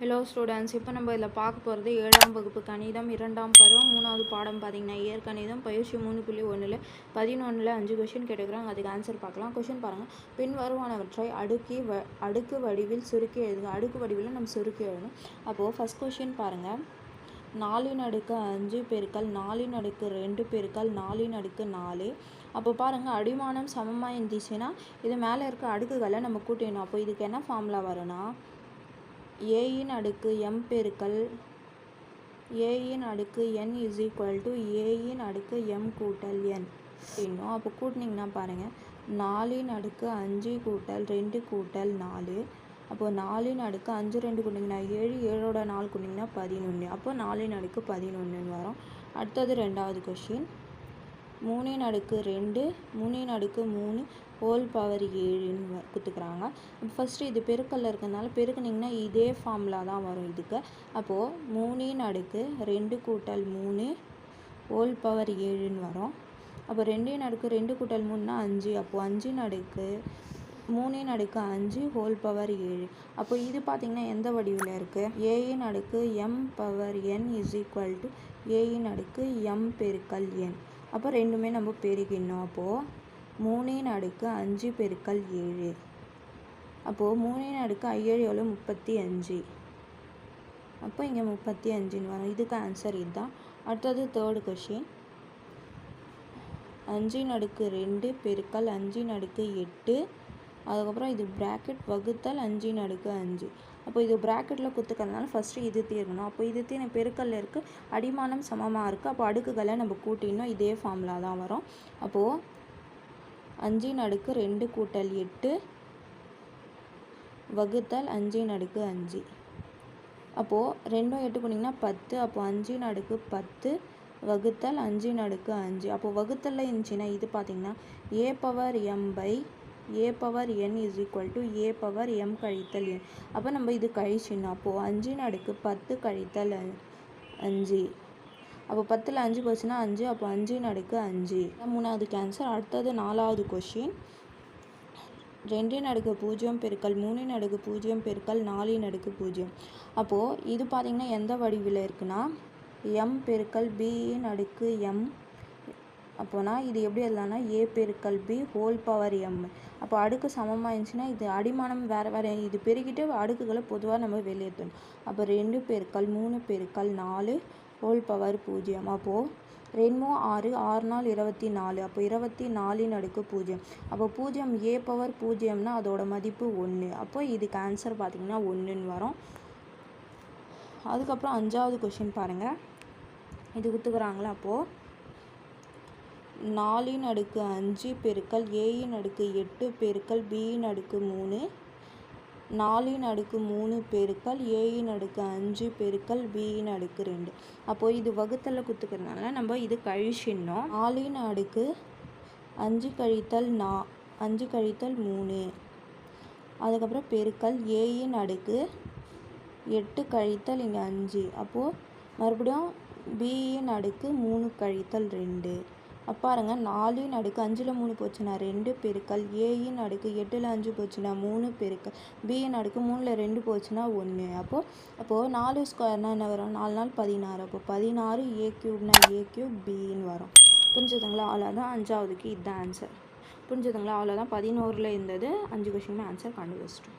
Hello students இப்போ நம்ம இதில் பார்க்க போகிறது ஏழாம் வகுப்பு கணிதம் இரண்டாம் பருவம் மூணாவது பாடம் பார்த்தீங்கன்னா இயற்கணிதம் பயிற்சி மூணு புள்ளி ஒன்றில் பதினொன்றில் அஞ்சு கொஷின் கேட்டுக்கிறாங்க. அதுக்கு ஆன்சர் பார்க்கலாம். கொஷின் பாருங்கள் பின்வருவானவற்றை அடுக்கி வ அடுக்கு வடிவில் சுருக்கி எழுதுங்க. அடுக்கு வடிவில் நம்ம சுருக்கி எழுதணும். அப்போது ஃபஸ்ட் கொஷின் பாருங்கள் நாலின் அடுக்கு அஞ்சு பெருக்கல் நாலின் அடுக்கு ரெண்டு பெருக்கல் நாலின் அடுக்கு நாலு. அப்போ பாருங்கள் அடிமானம் சமமாக இருந்துச்சுன்னா இது மேலே இருக்க அடுக்குகளை நம்ம கூட்டிடணும். அப்போ இதுக்கு என்ன ஃபார்முலா வரும்னா ஏயின் அடுக்கு எம் பெருக்கல் ஏயின் அடுக்கு என் இஸ் ஈக்குவல் டு ஏயின் அடுக்கு எம் கூட்டல் என் இன்னும் அப்போ கூட்டினீங்கன்னா பாருங்கள் நாலின் அடுக்கு அஞ்சு கூட்டல் ரெண்டு கூட்டல் நாலு. அப்போது நாலின் அடுக்கு அஞ்சு ரெண்டு கூட்டிங்கன்னா ஏழு ஏழோட நாலு கூட்டிங்கன்னா பதினொன்று அப்போ நாலின் அடுக்கு பதினொன்றுன்னு வரும். அடுத்தது ரெண்டாவது கொஷின் மூணின் அடுக்கு ரெண்டு மூணின் அடுக்கு மூணு ஹோல் பவர் ஏழுன்னு கொடுத்துக்குறாங்க. ஃபஸ்ட்டு இது பெருக்கல்ல இருக்கிறதுனால பெருக்குனிங்கன்னா இதே ஃபார்முலா தான் வரும் இதுக்கு. அப்போது மூணின் அடுக்கு ரெண்டு கூட்டல் மூணு ஹோல் பவர் ஏழுன்னு வரும். அப்போ ரெண்டின் அடுக்கு ரெண்டு கூட்டல் மூணுனா அஞ்சு. அப்போது அஞ்சின் அடுக்கு மூணின் அடுக்கு அஞ்சு ஹோல் பவர் ஏழு. அப்போ இது பார்த்திங்கன்னா எந்த வடிவில் இருக்குது ஏயின் அடுக்கு m power n is equal to ஏயின் அடுக்கு எம் பெருக்கல் என் அப்போ ரெண்டுமே நம்ம பெருகிடணும். அப்போது மூணின் அடுக்கு அஞ்சு பெருக்கல் ஏழு. அப்போது மூணின் அடுக்கு ஐஏழு எவ்வளோ முப்பத்தி அஞ்சு. அப்போ இங்கே முப்பத்தி அஞ்சுன்னு வரும். இதுக்கு ஆன்சர் இதுதான். அடுத்தது தேர்டு கொஷின் அஞ்சின் அடுக்கு ரெண்டு பெருக்கல் அஞ்சின் அடுக்கு எட்டு. அதுக்கப்புறம் இது ப்ராக்கெட் வகுத்தல் அஞ்சின் அடுக்கு அஞ்சு. அப்போ இது ப்ராக்கெட்டில் குத்துக்கிறதுனால ஃபஸ்ட்டு இது தீர்க்கணும் அப்போ இது தீர பெருக்கல்ல இருக்குது அடிமானம் சமமாக இருக்குது அப்போ அடுக்குகளை நம்ம கூட்டினோம் இதே ஃபார்முலா தான் வரும். அப்போது அஞ்சின் அடுக்கு ரெண்டு கூட்டல் எட்டு வகுத்தல் அஞ்சின் அடுக்கு அஞ்சு. அப்போது ரெண்டும் எட்டு பண்ணிங்கன்னா பத்து. அப்போது அஞ்சின் அடுக்கு பத்து வகுத்தல் அஞ்சின் அடுக்கு அஞ்சு. அப்போது வகுத்தலில் இருந்துச்சுன்னா இது பார்த்திங்கன்னா a power m by a power n is equal to a power m கழித்தல் என் அப்போ நம்ம இது கழிச்சுன்னா அப்போது அஞ்சின் அடுக்கு பத்து கழித்தல் அஞ்சு. அப்போ பத்தில் அஞ்சு போச்சுன்னா அஞ்சு அப்போ அஞ்சின் அடுக்கு அஞ்சு. மூணாவது கேன்சர் அடுத்தது நாலாவது கொஷின் ரெண்டின் அடுக்கு பூஜ்ஜியம் பெருக்கல் மூணின் அடுக்கு பூஜ்ஜியம் பெருக்கல் நாலின் அடுக்கு பூஜ்ஜியம். அப்போது இது பார்த்திங்கன்னா எந்த வடிவில் இருக்குன்னா எம் பெருக்கல் பியின் அடுக்கு எம் அப்போனா இது எப்படி எழுதலாம்னா ஏ பெருக்கல் பி ஹோல் பவர் எம் அப்போ அடுக்கு சமமாக இருந்துச்சுன்னா இது அடிமானம் வேறு வேறு இது பெருக்கிட்டு அடுக்குகளை பொதுவாக நம்ம வெளியேற்றணும் அப்போ ரெண்டு பெருக்கல் மூணு பெருக்கல் நாலு ஹோல் பவர் பூஜ்ஜியம். அப்போது ரெண்டு ஆறு ஆறு நாள் இருபத்தி நாலு. அப்போ இருபத்தி நாலின் அடுக்கு பூஜ்ஜியம். அப்போ பூஜ்ஜியம் ஏ பவர் பூஜ்ஜியம்னா அதோட மதிப்பு ஒன்று அப்போ இதுக்கு ஆன்சர் பார்த்திங்கன்னா ஒன்றுன்னு வரும். அதுக்கப்புறம் அஞ்சாவது கொஷின் பாருங்கள் இது கொடுத்துக்குறாங்களா அப்போது நாலின் அடுக்கு அஞ்சு பெருக்கல் ஏயின் அடுக்கு எட்டு பெருக்கல் பியின் அடுக்கு மூணு. நாலின் அடுக்கு மூணு பெருக்கல் ஏயின் அடுக்கு அஞ்சு பெருக்கல் பியின் அடுக்கு ரெண்டு. அப்போது இது வகுத்தலில் குத்துக்கிறதுனால நம்ம இது கழிச்சிடணும். நாலின் அடுக்கு அஞ்சு கழித்தல் நா அஞ்சு கழித்தல் மூணு. அதுக்கப்புறம் பெருக்கல் ஏயின் அடுக்கு எட்டு கழித்தல் இங்கே அஞ்சு. அப்போது மறுபடியும் பியின் அடுக்கு மூணு கழித்தல் ரெண்டு. பாருங்க நாலின் அடுக்கு அஞ்சில் மூணு போச்சுன்னா ரெண்டு பெருக்கல் ஏயின் அடுக்கு எட்டில் அஞ்சு போச்சுன்னா மூணு பெருக்கல் பியின் அடுக்கு மூணில் ரெண்டு போச்சுன்னா ஒன்று அப்போது அப்போது நாலு ஸ்கொயர்னால் என்ன வரும்? நாலு நாள் பதினாறு. அப்போ பதினாறு ஏ க்யூப்னா ஏ க்யூப் பின்னு வரும். புரிஞ்சுதுங்களா? அவ்வளோதான் அஞ்சாவதுக்கு இதுதான் ஆன்சர் புரிஞ்சுதுங்களா? அவ்வளோதான் பதினோரில் இருந்தது. அஞ்சு கொஷினுமே ஆன்சர் கண்டுபிடிச்சிட்டோம்.